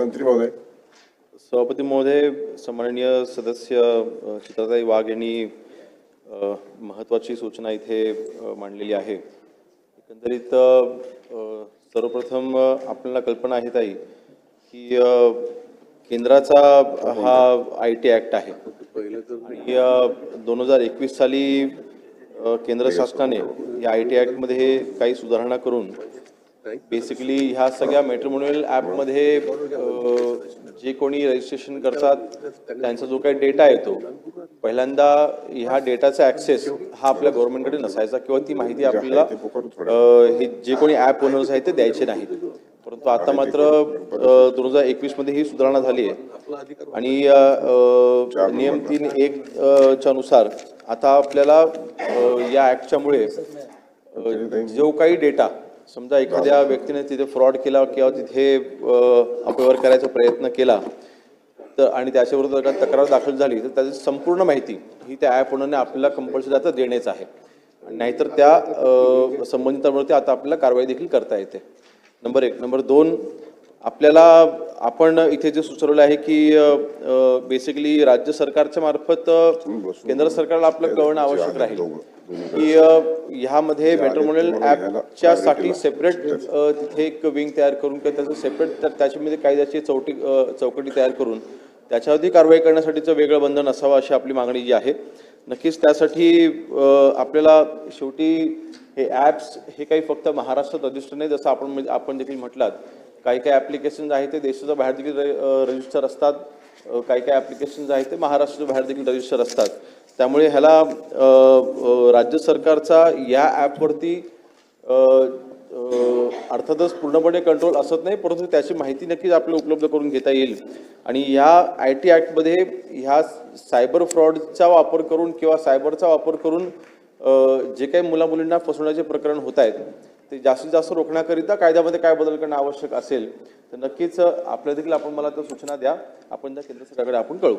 मंत्री महोदय. सभापती महोदय सन्माननीय सदस्य चित्राताई वाघ यांनी महत्त्वाची सूचना इथे मांडलेली आहे. एकंदरीत सर्वप्रथम आपल्याला कल्पना आहे ताई की केंद्राचा हा आय टी ॲक्ट आहे. आणि दोन हजार एकवीस साली केंद्र शासनाने या आय टी ॲक्टमध्ये काही सुधारणा करून बेसिकली ह्या सगळ्या मेट्रोमोनियल ॲपमध्ये जे कोणी रजिस्ट्रेशन करतात त्यांचा जो काही डेटा येतो पहिल्यांदा ह्या डेटाचा ॲक्सेस हा आपल्या गव्हर्नमेंटकडे नसायचा किंवा ती माहिती आपल्याला हे जे कोणी ॲप ओनर्स आहेत ते द्यायचे नाहीत. परंतु आता मात्र दोन हजार एकवीसमध्ये ही सुधारणा झाली आहे. आणि नियम तीन एक च्या नुसार आता आपल्याला या ऍक्टच्यामुळे मुळे जो काही डेटा समजा एखाद्या व्यक्तीने तिथे फ्रॉड केला किंवा तिथे अपव्यवहार करायचा प्रयत्न केला तर आणि त्याच्याविरुद्ध जर का तक्रार दाखल झाली तर त्याची संपूर्ण माहिती ही त्या ॲप ओनरने आपल्याला कंपल्सरी आता देणेच आहे. नाहीतर त्या संबंधितांवरती आता आपल्याला कारवाई देखील करता येते. नंबर एक. नंबर दोन आपल्याला आपण इथे जे सुचवलं आहे की बेसिकली राज्य सरकारच्या मार्फत केंद्र सरकारला आपलं कळणं आवश्यक राहील. की ह्यामध्ये मेट्रोमोनियल ॲपच्या साठी सेपरेट तिथे एक विंग तयार करून किंवा त्याचं सेपरेट त्याच्यामध्ये कायद्याची चौटी चौकटी तयार करून त्याच्यावरती कारवाई करण्यासाठीचं वेगळं बंधन असावं अशी आपली मागणी जी आहे. नक्कीच त्यासाठी आपल्याला शेवटी हे ॲप्स हे काही फक्त महाराष्ट्रात रजिस्टर नाही जसं आपण आपण देखील म्हटलात. काही काही ॲप्लिकेशन्स आहेत ते देशाच्या बाहेर देखील रजिस्टर असतात. काही काही ॲप्लिकेशन्स आहेत ते महाराष्ट्राच्या बाहेर देखील रजिस्टर असतात. त्यामुळे ह्याला राज्य सरकारचा या ॲपवरती अर्थातच पूर्णपणे कंट्रोल असत नाही परंतु त्याची माहिती नक्कीच आपल्याला उपलब्ध करून घेता येईल. आणि या आय टी ॲक्टमध्ये ह्या सायबर फ्रॉडचा वापर करून किंवा सायबरचा वापर करून जे काही मुलामुलींना फसवण्याचे प्रकरण होत आहेत ते जास्तीत जास्त रोखण्याकरिता कायद्यामध्ये काय बदल करणं आवश्यक असेल तर नक्कीच आपल्या देखील आपण मला त्या सूचना द्या. आपण त्या केंद्र सरकारकडे आपण कळवू.